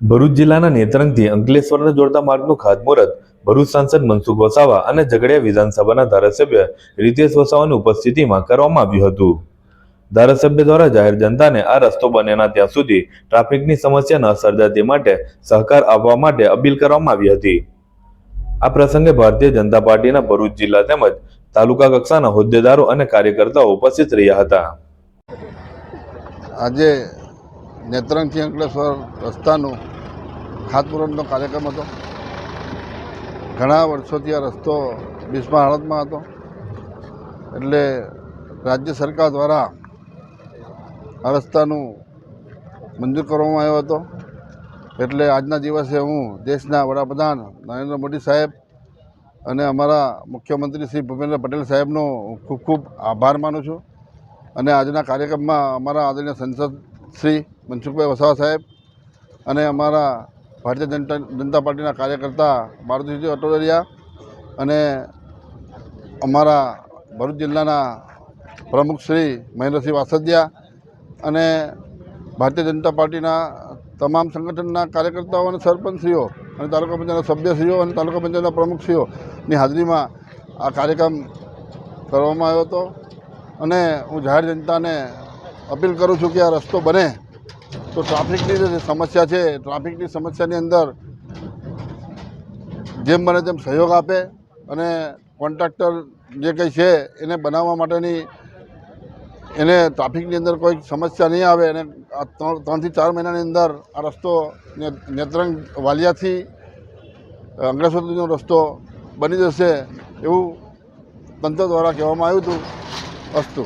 ભરૂચ જિલ્લાના નેત્રંગથી અંકલેશ્વરને જોડતા માર્ગનું ખાતમુહૂર્ત, ભરૂચ સાંસદ મનસુખ વસાવા અને ઝઘડિયા વિધાનસભાના ધારાસભ્ય રીતેશ વસાવાની ઉપસ્થિતિમાં કરવામાં આવ્યું હતું. ધારાસભ્ય દ્વારા જાહેર જનતાને આ રસ્તો બનેના ત્યાં સુધી ટ્રાફિકની સમસ્યા ન સર્જાય તે માટે સહકાર આપવા માટે અપીલ કરવામાં આવી હતી. આ પ્રસંગે ભારતીય જનતા પાર્ટીના ભરૂચ જિલ્લા તેમજ તાલુકા કક્ષાના હોદ્દેદારો અને કાર્યકર્તાઓ ઉપસ્થિત રહ્યા હતા. આજે નેત્રંગથી અંકલેશ્વર રસ્તાનું ખાતમુહૂર્તનો કાર્યક્રમ હતો. ઘણા વર્ષોથી આ રસ્તો બિસ્માર હાલતમાં હતો. એટલે રાજ્ય સરકાર દ્વારા આ રસ્તાનું મંજૂર કરવામાં આવ્યો હતો. એટલે આજના દિવસે હું દેશના વડાપ્રધાન નરેન્દ્ર મોદી સાહેબ અને અમારા મુખ્યમંત્રી શ્રી ભૂપેન્દ્ર પટેલ સાહેબનો ખૂબ ખૂબ આભાર માનું છું. અને આજના કાર્યક્રમમાં અમારા આદરણીય સંસદ શ્રી મનસુખભાઈ વસાવા સાહેબ અને અમારા ભારતીય જનતા જનતા પાર્ટીના કાર્યકર્તા મારુતિજી અટોદરિયા અને અમારા ભરૂચ જિલ્લાના પ્રમુખ શ્રી મહેન્દ્રસિંહ વાસદિયા અને ભારતીય જનતા પાર્ટીના તમામ સંગઠનના કાર્યકર્તાઓ અને સરપંચશ્રીઓ અને તાલુકા પંચાયતના સભ્યશ્રીઓ અને તાલુકા પંચાયતના પ્રમુખશ્રીઓની હાજરીમાં આ કાર્યક્રમ કરવામાં આવ્યો હતો. અને હું જાહેર જનતાને અપીલ કરું છું કે આ રસ્તો બને. તો ટ્રાફિકની જે સમસ્યા છે, ટ્રાફિકની સમસ્યાની અંદર જેમ બને તેમ સહયોગ આપે અને કોન્ટ્રાક્ટર જે કંઈ છે, એને બનાવવા માટેની એને ટ્રાફિકની અંદર કોઈ સમસ્યા નહીં આવે અને આ ત્રણ, ત્રણથી ચાર મહિનાની અંદર આ રસ્તો નેત્રંગ વાલિયાથી સુધીનો રસ્તો બની જશે એવું તંત્ર દ્વારા કહેવામાં આવ્યું હતું. અસ્તુ.